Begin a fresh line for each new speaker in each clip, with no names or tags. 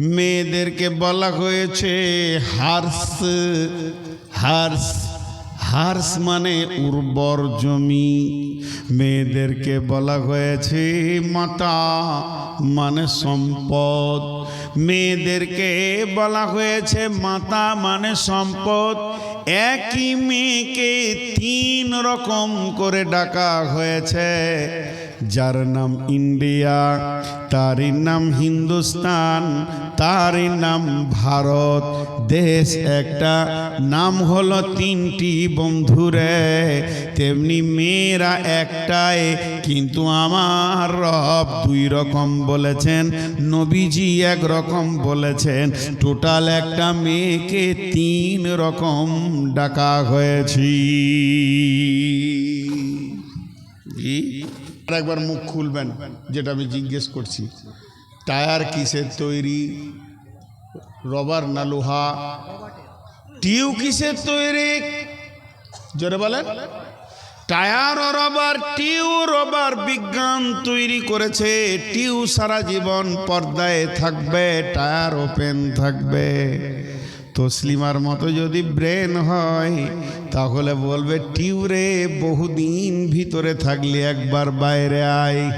মেয়েদেরকে বলা হয়েছে হার্স। হার্স হার্স মানে উর্বর জমি। মেয়েদেরকে বলা হয়েছে মাতা মানে সম্পদ। মেয়েদেরকে বলা হয়েছে মাতা মানে সম্পদ। একই মেয়েকে তিন রকম করে ডাকা হয়েছে। যার নাম ইন্ডিয়া, তারই নাম হিন্দুস্তান, তারই নাম ভারত। দেশ একটা, নাম হলো তিনটি বন্ধুরে তেমনি মেয়েরা একটাই, কিন্তু আমার রব দুই রকম বলেছেন, নবীজি এক রকম বলেছেন। টোটাল একটা মেয়েকে তিন রকম ডাকা হয়েছি। একবার মুখ খুলবেন, যেটা আমি জিজ্ঞেস করছি। টায়ার কিসের তৈরি? রবার না লোহা? টিউ কিসের তৈরি? জোরে বলেন। টায়ার ও রবার টিউ রবার বিজ্ঞান তৈরি করেছে। টিউ সারা জীবন পর্দায় থাকবে, টায়ার ওপেন থাকবে। তসলিমার মতো যদি ব্রেন হয়, তাহলে বলবে, টিউরে বহুদিন ভিতরে থাকলে একবার বাইরে আয়।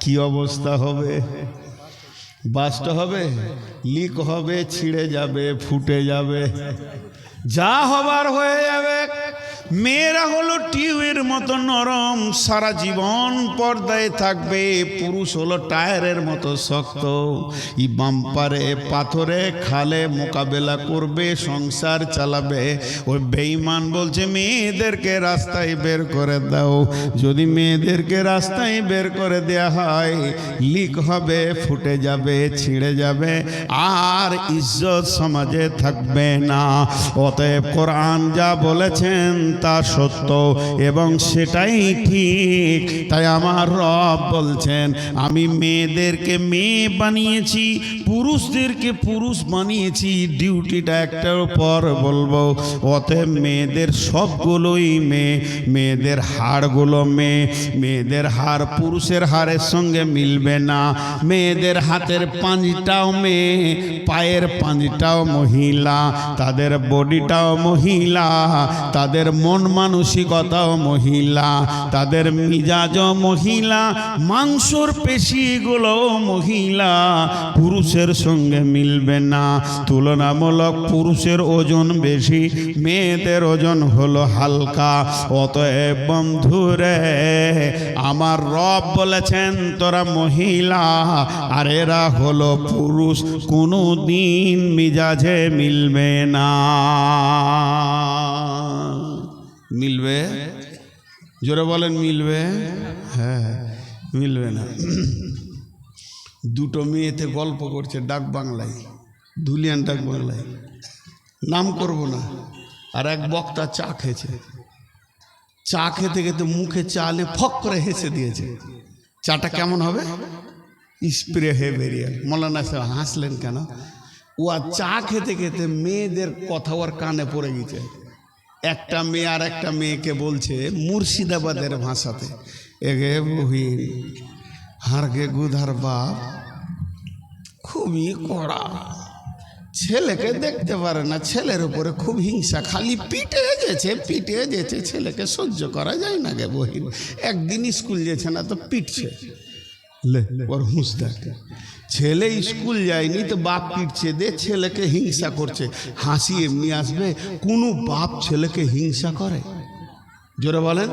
কি অবস্থা হবে? বাস্ট হবে? লিক হবে? ছিঁড়ে যাবে? ফুটে যাবে? যা হবার হয়ে যাবে। মেয়েরা হলো টিউবের মতো নরম, সারা জীবন পর্দায় থাকবে। পুরুষ হলো টায়ারের মতো শক্ত। ই বাম্পারে, পাথরে, খালে মোকাবেলা করবে, সংসার চালাবে। ওই বেঈমান বলছে, মেয়েদেরকে রাস্তায় বের করে দাও। যদি মেয়েদেরকে রাস্তায় বের করে দেয়া হয়, লিক হবে, ফুটে যাবে, ছিঁড়ে যাবে। আর ইজ্জত সমাজে থাকবে না। অতএব কোরআন যা বলেছেন তা সত্য এবং সেটাই ঠিক। তাই আমার রব বলছেন, আমি মেয়েদেরকে মেয়ে বানিয়েছি, পুরুষদেরকে পুরুষ বানিয়েছি, ডিউটিটা একটার পর বলব। অতএব মেয়েদের সবগুলোই মেয়ে, মেয়েদের হাড়গুলো মেয়ে, মেয়েদের হাড় পুরুষের হাড়ের সঙ্গে মিলবে না, মেয়েদের হাতের পাঁচটাও মেয়ে, পায়ের পাঁচটাও মহিলা, তাদের বডিটাও মহিলা, তাদের মন মানসিকতাও মহিলা, তাদের মিজাজও মহিলা, মাংসর পেশিগুলো মহিলা পুরুষের সঙ্গে মিলবে না। তুলনামূলক পুরুষের ওজন বেশি, মেয়েদের ওজন হলো হালকা। অতএব বন্ধুরে, আমার রব বলেছেন, তোরা মহিলা, আর এরা হলো পুরুষ কোনো দিন মিজাজে মিলবে না। মিলবে? জোরে বলেন, মিলবে? হ্যাঁ মিলবে না। দুটো মেয়েতে গল্প করছে ডাক বাংলায় ধুলিয়ান ডাক বাংলায়। নাম করব না। আর এক বক্তা চা খেয়েছে। চা খেতে খেতে মুখে চালে ফক করে হেসে দিয়েছে। চাটা কেমন হবে? স্প্রে হয়ে বেরিয়ে মৌলানা সাহেব হাসলেন কেন? ও আর চা খেতে খেতে মেয়েদের কথা ওর কানে পড়ে গেছে। একটা মেয়ে আর একটা মেয়েকে বলছে, মুর্শিদাবাদের ভাষাতে, এগে বহিন, হারগে গুধার বাপ, খুবই কড়া। ছেলেকে দেখতে পারে না, ছেলের উপরে খুব হিংসা, খালি পিটে যেছে পিটে যেছে ছেলেকে সহ্য করা যায় না গে বহিন। একদিন স্কুল যেছে না তো পিটছে। লে, ওর হুঁস দেখ। ছেলে স্কুল যায়নি তো বাপ পিটছে দে, ছেলেকে হিংসা করছে। হাসি এমনি আসবে, কোনো বাপ ছেলেকে হিংসা করে? জোরে বলেন।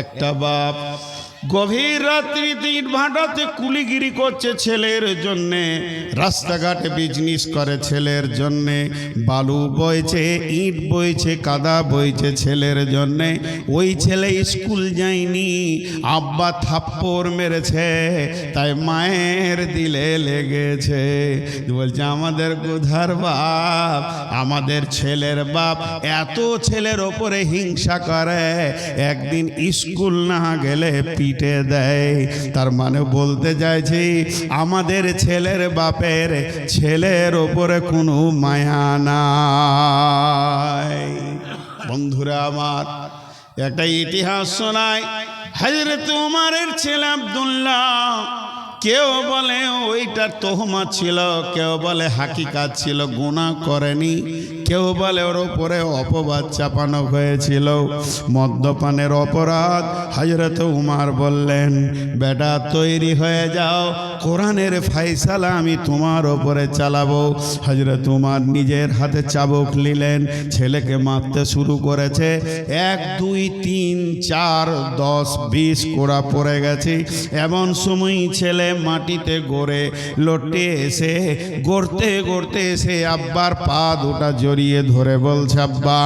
একটা বাপ গভীর রাত্রিতে ভাটাতে কুলিগিরি করছে ছেলের জন্যে। রাস্তাঘাটে বিজনেস করে ছেলের জন্যে। বালু বইছে, ইট বইছে, কাদা বইছে ছেলের জন্যে। ওই ছেলে স্কুল যায়নি, আব্বা থাপ্পড় মেরেছে, তাই মায়ের দিলে লেগেছে। বলছে, আমাদের গোধার বাপ, আমাদের ছেলের বাপ এত ছেলের ওপরে হিংসা করে, একদিন স্কুল না গেলে পিটে দেয়। তার মানে বলতে চাইছি, আমাদের ছেলের বাপের ছেলের ওপরে কোনো মায়া নাই। বন্ধুরা আমার, একটা ইতিহাস শোনায় হাজরে উমারের ছেলে আবদুল্লাহ কেউ বলে ওইটা তোহমা ছিল, কেউ বলে হাকিকাত ছিল গুণা করেনি। কেউ বলে ওর উপরে অপবাদ চাপানো হয়েছিল। মদ্যপানের অপরাধ হজরত উমার বললেন, বেটা, তৈরি হয়ে যাও। কোরআনের ফাইসালা আমি তোমার ওপরে চালাবো। হজরত উমার নিজের হাতে চাবুক নিলেন, ছেলেকে মারতে শুরু করেছে। এক, দুই, তিন, চার, দশ, বিশ কোড়া পড়ে গেছে। এমন সময়ই ছেলে মাটিতে গড়ে লটে এসে, গড়তে গড়তে এসে আব্বার পা দুটা জড়িয়ে ধরে বলছে, আব্বা,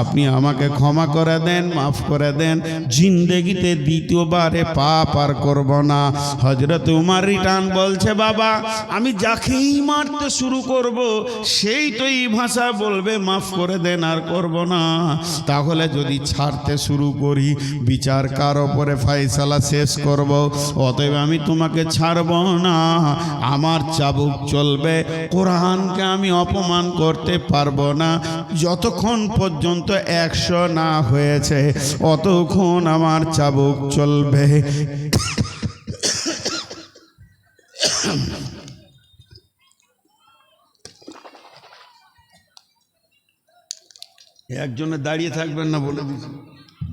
আপনি আমাকে ক্ষমা করে দেন, মাফ করে দেন। জিন্দেগিতে দ্বিতীয়বারে পাপ আর করব না। হজরত উমার রিটার্ন বলছে, বাবা, আমি যাকেই মারতে শুরু করব, সেই তো এই ভাষা বলবে, মাফ করে দেন, আর করব না। তাহলে যদি ছাড়তে শুরু করি, বিচার কার ওপরে ফাইসালা শেষ করব? অতএব আমি তোমাকে ছাড়ব না। আমার চাবুক চলবে। কোরআনকে আমি অপমান করতে পারব না। যতক্ষণ পর্যন্ত একশো না হয়েছে, অতক্ষণ আমার চাবুক চলবে। একজনে দাঁড়িয়ে থাকবেন না বলে দিচ্ছি।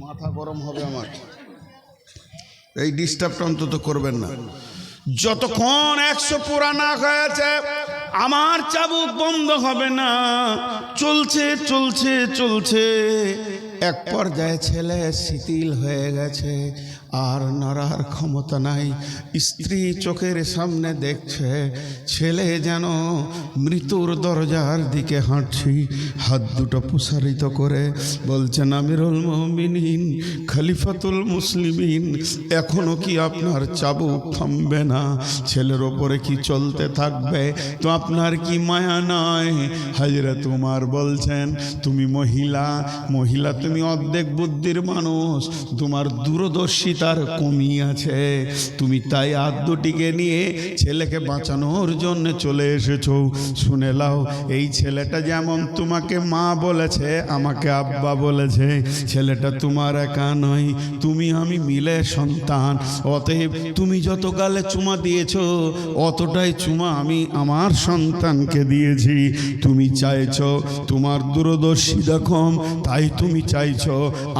মাথা গরম হবে আমার। এই ডিস্টার্বটা অন্তত করবেন না। যতক্ষণ একশো পুরা না হয়েছে, আমার চাবুক বন্ধ হবে না। চলছে চলছে চলছে। এক পর্যায়ে ছেলে শিথিল হয়ে গেছে। আর নড়ার ক্ষমতা নাই। স্ত্রী চোখের সামনে দেখছে, ছেলে যেন মৃত্যুর দরজার দিকে হাঁটছি। হাত দুটো প্রসারিত করে বলছেন আমিরুল মমিনিন, খলিফাতুল মুসলিমিন, এখনও কি আপনার চাবুক থামবে না? ছেলের ওপরে কি চলতে থাকবে? তো আপনার কি মায়া নয় হাজরা তোমার বলছেন, তুমি মহিলা মহিলা তুমি অর্ধেক বুদ্ধির মানুষ, তোমার দূরদর্শিতার কমি আছে। তুমি তাই আদ্যটিকে নিয়ে ছেলেকে বাঁচানোর জন্য চলে এসেছ। শুনে লাও এই ছেলেটা যেমন তোমাকে মা বলেছে, আমাকে আব্বা বলেছে। ছেলেটা তোমার একা নয়, তুমি আমি মিলে সন্তান। অতএব তুমি যত গালে চুমা দিয়েছ, অতটাই চুমা আমি আমার সন্তানকে দিয়েছি। তুমি চাইছ তোমার দূরদর্শিতা কম তাই তুমি চাইছো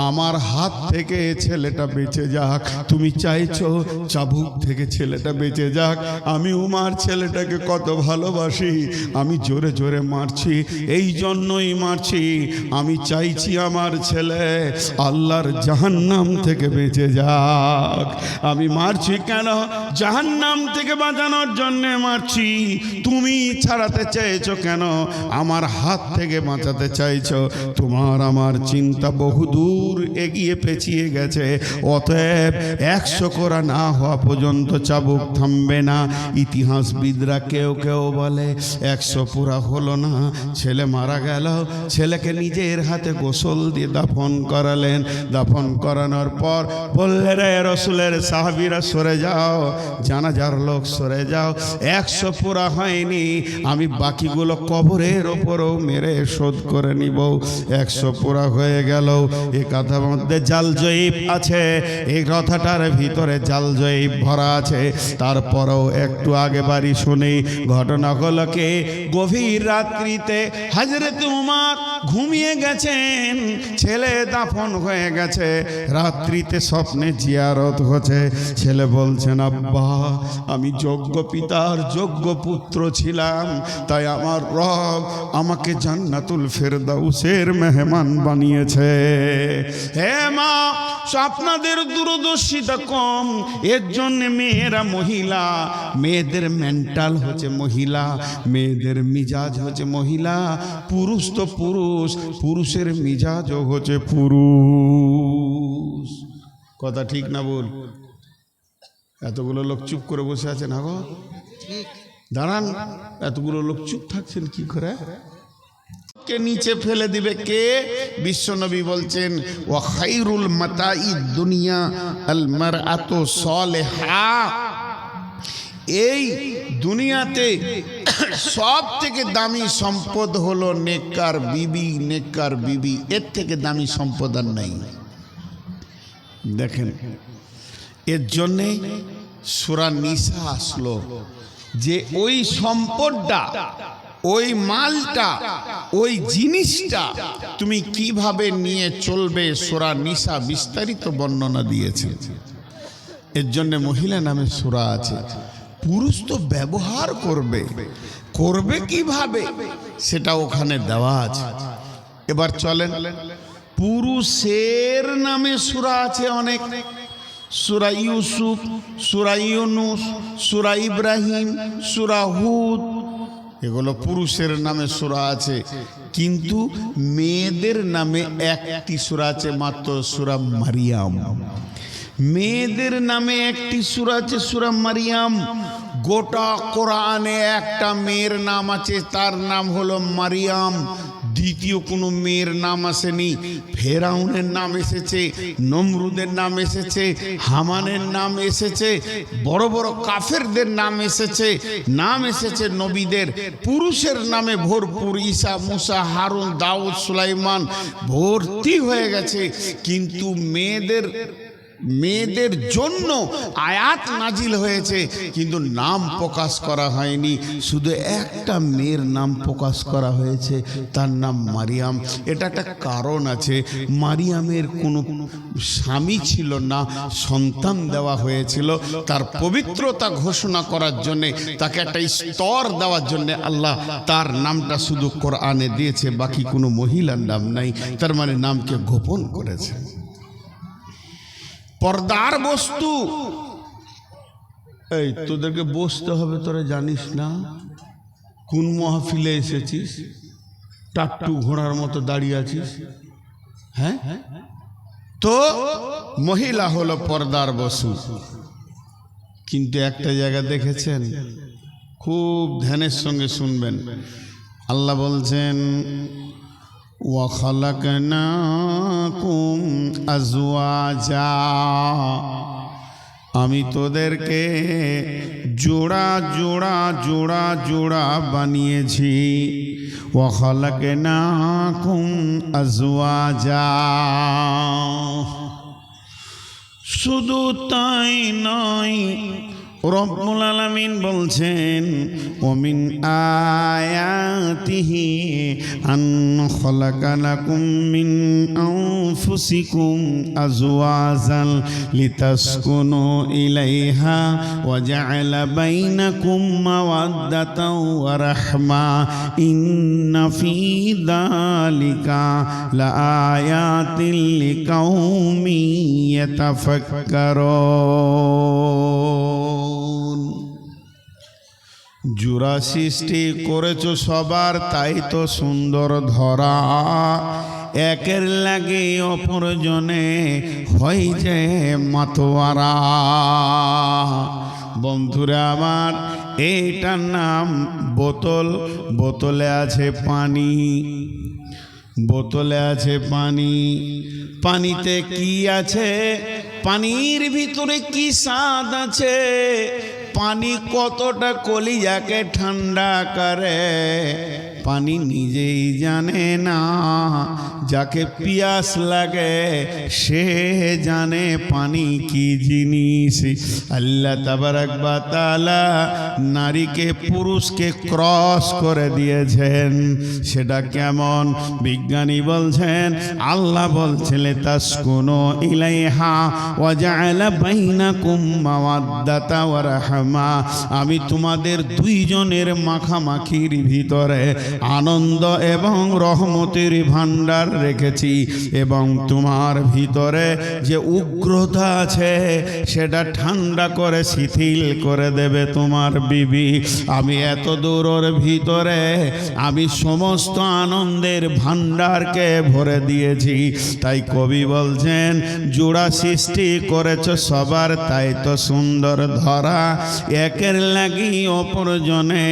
আমার হাত থেকে ছেলেটা বেঁচে যাক, তুমি চাইছো, চাবুক থেকে ছেলেটা বেঁচে যাক। আমি উমার ছেলেটাকে কত ভালোবাসি, আমি জোরে জোরে মারছি, এই জন্যই মারছি। আমি চাইছি আমার ছেলে আল্লাহর জাহান্নাম থেকে বেঁচে যাক। আমি মারছি কেন? জাহান্নাম থেকে বাঁচানোর জন্য মারছি। তুমি ছাড়াতে চেয়েছো কেন? আমার হাত থেকে বাঁচাতে চাইছো। তোমার আমার চিন্তা বহুদূর এগিয়ে পেছিয়ে গেছে। অতএব একশো করা না হওয়া পর্যন্ত চাবুক থামবে না। ইতিহাসবিদরা কেউ কেউ বলে, একশো পুরা হলো না। ছেলে মারা গেল, ছেলেকে নিজের হাতে গোসল দিয়ে দাফন করালেন। দাফন করানোর পর বললে, রে রসুলের সাহাবিরা, সরে যাও, জানাজার লোক সরে যাও। একশো পুরা হয়নি, আমি বাকিগুলো কবরের ওপরও মেরে শোধ করে নিব। একশো পুরা হয়ে গেল, এ কথার মধ্যে জাল জয়ীব আছে এই কথাটার ভিতরে জাল জয়ীব ভরা আছে। তারপরেও একটু আগে বাড়ি শুনি ঘটনাগুলোকে গভীর রাত্রিতে হাজরত উমার ঘুমিয়ে গেছেন, ছেলে দাফন হয়ে গেছে, রাত্রিতে স্বপ্নে জিয়ারত হচ্ছে। ছেলে বলছেন, আব্বা, আমি যোগ্য পিতার যোগ্য পুত্র ছিলাম, তাই আমার রব আমাকে জান্নাতুল ফেরদাউসের মেহমান বানিয়েছে। হে মা, আপনাদের দূরদর্শিতা কম। এর জন্য মেয়েরা মহিলা মেয়েদের মেন্টাল হচ্ছে মহিলা মেয়েদের মিজাজ হচ্ছে মহিলা পুরুষ তো পুরুষ পুরুষের মিজাজও হচ্ছে পুরুষ। কথা ঠিক না বল এতগুলো লোক চুপ করে বসে আছেন না গো দাঁড়ান এতগুলো লোক চুপ থাকছেন কি করে? কে নিচে ফেলে দিবে? কে? বিশ্বনবী বলছেন ও খাইরুল মাতাই দুনিয়া আল মারআতু সালেহা। এই দুনিয়াতে সব থেকে দামি সম্পদ হলো নেককার বিবি নেককার বিবি। এর থেকে দামি সম্পদ আর নাই। দেখেন, এর জন্যে সুরা নিসা আসলো, যে ওই সম্পদটা ওই মালটা, ওই জিনিসটা তুমি কীভাবে নিয়ে চলবে সুরা নিশা বিস্তারিত বর্ণনা দিয়েছে। এর জন্য মহিলা নামে সুরা আছে। পুরুষ তো ব্যবহার করবে। করবে কীভাবে? সেটা ওখানে দেওয়া আছে। এবার চলেন। পুরুষের নামে সুরা আছে অনেক। সুরা ইউসুফ, সুরা ইউনুস, সুরা ইব্রাহিম, সুরা হুদ এগুলো পুরুষের নামে সুরা আছে। কিন্তু মেয়েদের নামে একটি সুরা আছে মাত্র সুরা মারিয়াম। মেয়েদের নামে একটি সুরা আছে সুরা মারিয়াম। গোটা কোরআনে একটা মেয়ের নাম আছে, তার নাম হলো মারিয়াম। দ্বিতীয় কোনো মেয়ের নাম আসেনি। ফেরাউনের নাম এসেছে, নমরুদের নাম এসেছে, হামানের নাম এসেছে, বড় বড় কাফেরদের নাম এসেছে নাম এসেছে নবীদের, পুরুষের নামে ভরপুর ঈসা, মুসা, হারুন, দাউদ, সুলাইমান ভর্তি হয়ে গেছে। কিন্তু মেয়েদের মেয়েদের জন্য আয়াত নাজিল হয়েছে, কিন্তু নাম প্রকাশ করা হয়নি। শুধু একটা মেয়ের নাম প্রকাশ করা হয়েছে, তার নাম মারিয়াম। এটা একটা কারণ আছে। মারিয়ামের কোনো স্বামী ছিল না, সন্তান দেওয়া হয়েছিল। তার পবিত্রতা ঘোষণা করার জন্যে, তাকে একটা স্তর দেওয়ার জন্যে আল্লাহ তার নামটা শুধু কোরআনে দিয়েছে, বাকি কোনো মহিলার নাম নাই। তার মানে নামকে গোপন করেছে। পর্দার বস্তু। এই, তোদেরকে বসতে হবে তোরা জানিস না? কোন মহাফিলে এসেছিস? টাট্টু ঘোড়ার মতো দাঁড়িয়ে আছিস। হ্যাঁ? তো মহিলা হলো পর্দার বসু কিন্তু একটা জায়গা দেখেছেন? খুব ধ্যানের সঙ্গে শুনবেন। আল্লাহ বলছেন ওয়াখালাকনাকুম আজওয়াজা। আমি তোদেরকে জোড়া জোড়া জোড়া জোড়া বানিয়েছি। ওয়াখালাকনাকুম আজওয়াজা। শুধু তাই নয় রব্বুল আলামিন বলছেন, ওমিন আয়াতিহি আন খলাকা লাকুম মিন আনফুসিকুম আজওয়াজান লিতাসকুনু ইলাইহা ওয়া জাআলা বাইনাকুম মাওয়াদ্দাতাও ওয়া রাহমা। ইন্না ফি যালিকা লাআয়াতিন লিকাউমিন ইয়াতাফাক্কারুন। জোড়া সৃষ্টি করেছ সবার, তাই তো সুন্দর ধরা। একের লাগে অপরজনে হই যে মাতোয়ারা। বন্ধুরা আমার, এইটার নাম বোতল। বোতলে আছে পানি। বোতলে আছে পানি। পানিতে কি আছে? পানির ভিতরে কি স্বাদ আছে? পানি কতটা কলিজাকে ঠান্ডা করে? পানি নিজেই জানে না। যাকে পিয়াস লাগে, সে জানে পানি কি জিনিস। আল্লাহ তাবারাক বা তাআলা নারীকে, পুরুষকে ক্রস করে দিয়েছেন। সেটা কেমন? বিজ্ঞানী বলছেন, আল্লাহ বলছেন তাসকুনু ইলাইহা ওয়া জাআলা বাইনাকুম মাওয়াদ্দাতা ওয়া রাহমা। আমি তোমাদের দুইজনের মাখামাখির ভিতরে আনন্দ এবং রহমতের ভান্ডার রেখেছি এবং তোমার ভিতরে যে উগ্রতা আছে, সেটা ঠান্ডা করে, শিথিল করে দেবে তোমার বিবি। আমি এত দূরের ভিতরে, আমি সমস্ত আনন্দের ভান্ডারকে ভরে দিয়েছি। তাই কবি বলছেন, জোড়া সৃষ্টি করেছ সবার, তাই তো সুন্দর ধরা। একের লাগি অপরজনে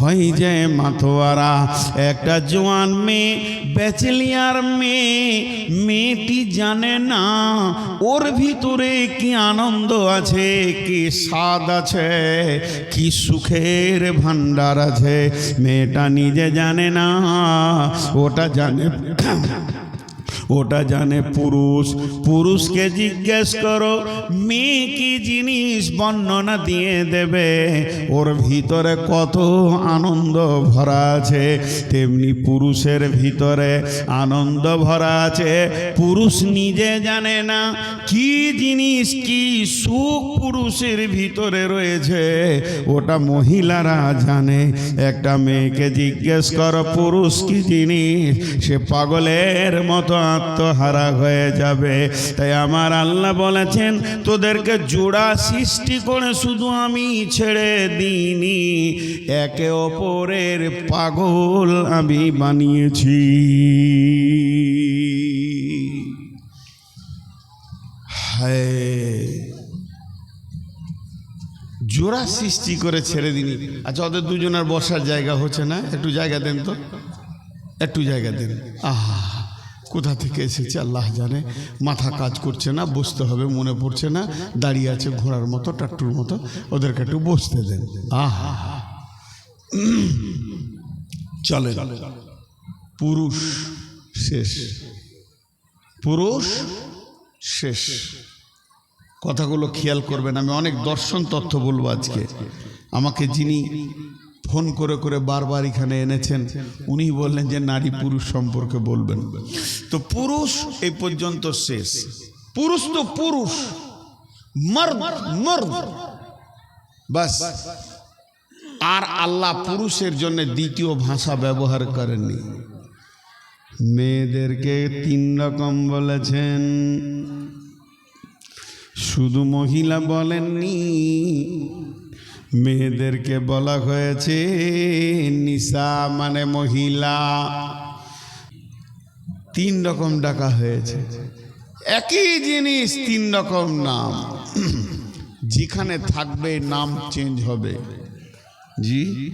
হই যে মাথোয়ারা। একটা জোয়ান মেয়ে ব্যাচেলিয়ার মেয়ে মেয়েটি জানে না, ওর ভিতরে কি আনন্দ আছে, কি স্বাদ আছে, কি সুখের ভান্ডার আছে। মেয়েটা নিজে জানে না, ওটা জানে
ওটা জানে পুরুষ। পুরুষকে জিজ্ঞেস করো, মেয়ে কি জিনিস বর্ণনা দিয়ে দেবে? ওর ভিতরে কত আনন্দ ভরা আছে। তেমনি পুরুষের ভিতরে আনন্দ ভরা আছে। পুরুষ নিজে জানে না কি জিনিস, কি সুখ পুরুষের ভিতরে রয়েছে। ওটা মহিলারা জানে। একটা মেয়েকে জিজ্ঞেস করো, পুরুষ কি জিনিস? সে পাগলের মতো আত্মহারা হয়ে যাবে। তাই আমার আল্লাহ বলেছেন, তোদেরকে জোড়া সৃষ্টি করে শুধু আমি ছেড়ে দিইনি, একে অপরের পাগল আমি বানিয়েছি।
হায়। জোড়া সৃষ্টি করে ছেড়ে দিনি আচ্ছা ওদের দুজনের বসার জায়গা হচ্ছে না? একটু জায়গা দেন তো। একটু জায়গা দেন। আহা। কোথা থেকে এসেছে আল্লাহ জানে। মাথা কাজ করছে না, বসতে হবে, মনে পড়ছে না, দাঁড়িয়ে আছে ঘোড়ার মতো, টাট্টুর মতো, ওদেরকে একটু বসতে দেন। আহা! চলে পুরুষ শেষ। পুরুষ শেষ। কথাগুলো খেয়াল করবেন, আমি অনেক দর্শন তথ্য বলব আজকে। আমাকে যিনি ফোন করে করে বারবার এখানে এনেছেন। উনি বললেন যে নারী পুরুষ সম্পর্কে বলবেন। তো পুরুষ এই পর্যন্ত শেষ। পুরুষ তো পুরুষ। আর আল্লাহ পুরুষের জন্য দ্বিতীয় ভাষা ব্যবহার করেননি। মেয়েদেরকে তিন রকম বলেছেন। শুধু মহিলা বলেননি মেয়েদেরকে বলা হয়েছে, নিসা মানে মহিলা। তিন রকম ডাকা হয়েছে। একই জিনিস, তিন রকম নাম। যেখানে থাকবে, নাম চেঞ্জ হবে। জি?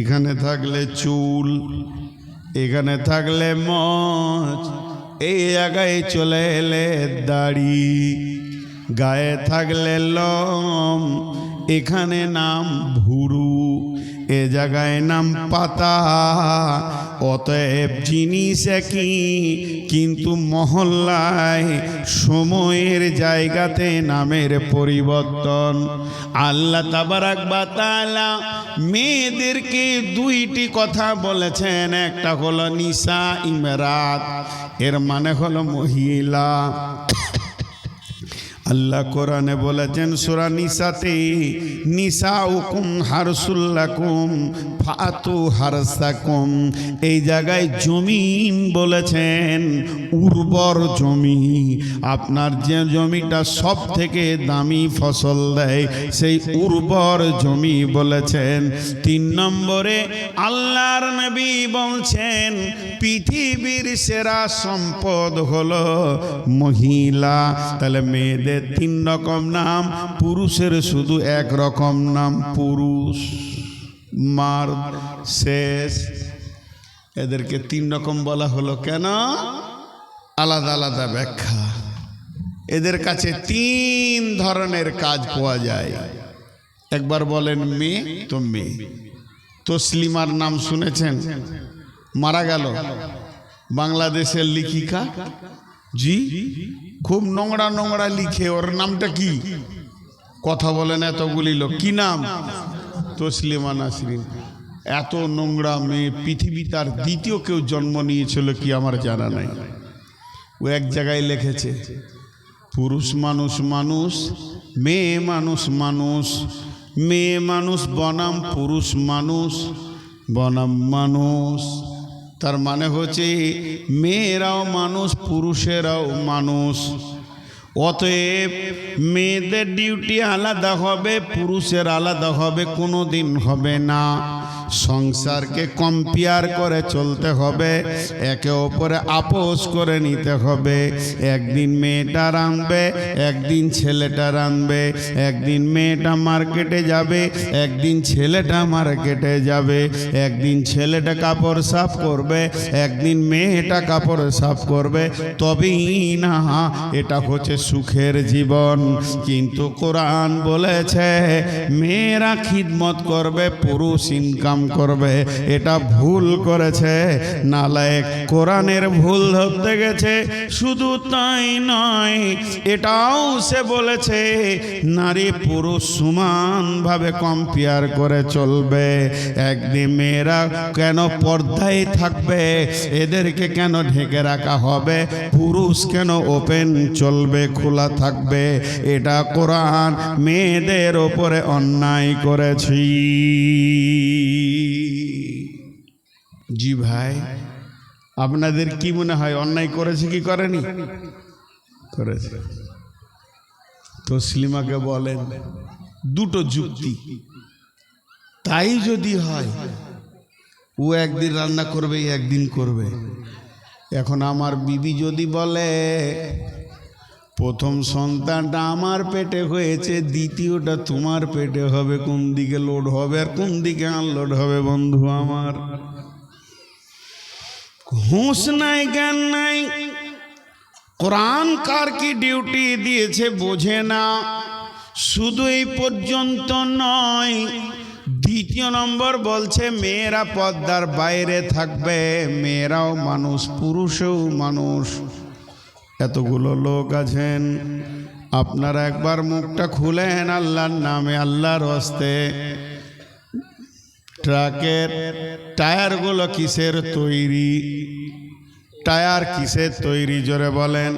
এখানে থাকলে চুল, এখানে থাকলে মচ এই জায়গায় চলে এলে দাড়ি, গায়ে থাকলে লম। এখানে নাম ভুরু, এ জায়গায় নাম পাতা। অতএব জিনিস একই কিন্তু মহল্লায় সময়ের জায়গাতে নামের পরিবর্তন। আল্লাহ তাবারাক বাতালা মেয়েদেরকে দুইটি কথা বলেছেন, একটা হলো নিসা ইমরাত, এর মানে হলো মহিলা। আল্লাহ কোরআনে বলেছেন, সুরা নিসাতে নিসা উকুম হারসুল্লাকুম ফাতু হারসাকুম। এই জায়গায় জমিন বলেছেন, উর্বর জমি। আপনার যে জমিটা সব থেকে দামি ফসল দেয়, সেই উর্বর জমি বলেছেন। তিন নম্বরে আল্লাহর নবী বলছেন, পৃথিবীর সেরা সম্পদ হলো মহিলা। তাহলে মেয়েদের তিন রকম নাম, পুরুষের শুধু এক রকম নাম, পুরুষ, মার, শেষ। এদেরকে তিন রকম বলা হলো কেন? আলাদা আলাদা ব্যাখ্যা। এদের কাছে তিন ধরনের কাজ পাওয়া যায়। একবার বলেন মেয়ে তো মেয়ে তসলিমার নাম শুনেছেন? মারা গেল। বাংলাদেশের লিখিকা? জি? খুব নোংরা নোংরা লিখে, ওর নামটা কি? কথা বলেন এতগুলি লোক। কি নাম? তসলিমা নাসরিন। এত নোংরা মেয়ে পৃথিবী তার দ্বিতীয় কেউ জন্ম নিয়েছিল কি আমার জানা নাই। ও এক জায়গায় লিখেছে, পুরুষ মানুষ মানুষ, মেয়ে মানুষ মানুষ, মেয়ে মানুষ বনাম, পুরুষ মানুষ বনাম মানুষ। তার মানে হচ্ছে মেয়েরাও মানুষ, পুরুষেরাও মানুষ। অতএব মেয়েদের ডিউটি আলাদা হবে, পুরুষের আলাদা হবে কোনো দিন হবে না। সংসারকে কম্পেয়ার করে চলতে হবে, একে অপরে আপোষ করে নিতে হবে। একদিন মেয়েটা রাঁধবে, একদিন ছেলেটা রাঁধবে, একদিন মেয়েটা মার্কেটে যাবে, একদিন ছেলেটা মার্কেটে যাবে, একদিন ছেলেটা কাপড় সাফ করবে, একদিন মেয়েটা কাপড় সাফ করবে, তবেই না, এটা হচ্ছে সুখের জীবন। কিন্তু কোরআন বলেছে, মেয়েরা খিদমত করবে, পুরুষ ইনকাম
ইনকাম করবে, এটা ভুল করেছে। নালায়েক কোরআনের ভুল ধরতে গেছে, শুধু তাই নয়, এটাও সে বলেছে, নারী পুরুষ সমানভাবে কম্পেয়ার করে চলবে। একদিন মেয়েরা কেন পর্দায় থাকবে? এদেরকে কেন ঢেকে রাখা হবে? পুরুষ কেন ওপেন চলবে, খোলা থাকবে? এটা কোরআন মেয়েদের ওপরে অন্যায় করেছি।
জি ভাই, আপনাদের কি মনে হয়, অন্যায় করেছে কি করেনি? করেছে। তো তসলিমাকে বলেন, দুটো যুক্তি। তাই যদি হয়, ও একদিন রান্না করবে একদিন করবে। এখন আমার বিবি যদি বলে, প্রথম সন্তানটা আমার পেটে হয়েছে, দ্বিতীয়টা তোমার পেটে হবে, কোন দিকে লোড হবে আর কোন দিকে আনলোড হবে, বন্ধু আমার? হুঁশ নাই, জ্ঞান নাই। কোরআন কার কি ডিউটি দিয়েছে বোঝে না। শুধু এই পর্যন্ত নয়, দ্বিতীয় নম্বর বলছে, মেয়েরা পদ্মার বাইরে থাকবে, মেয়েরাও মানুষ, পুরুষেও মানুষ। এতগুলো লোক আছেন, আপনারা একবার মুখটা খুলেন আল্লাহর নামে, আল্লাহর হস্তে। ট্রাকের টায়ারগুলো কিসের তৈরি? টায়ার কিসের তৈরি? জোরে বলেন।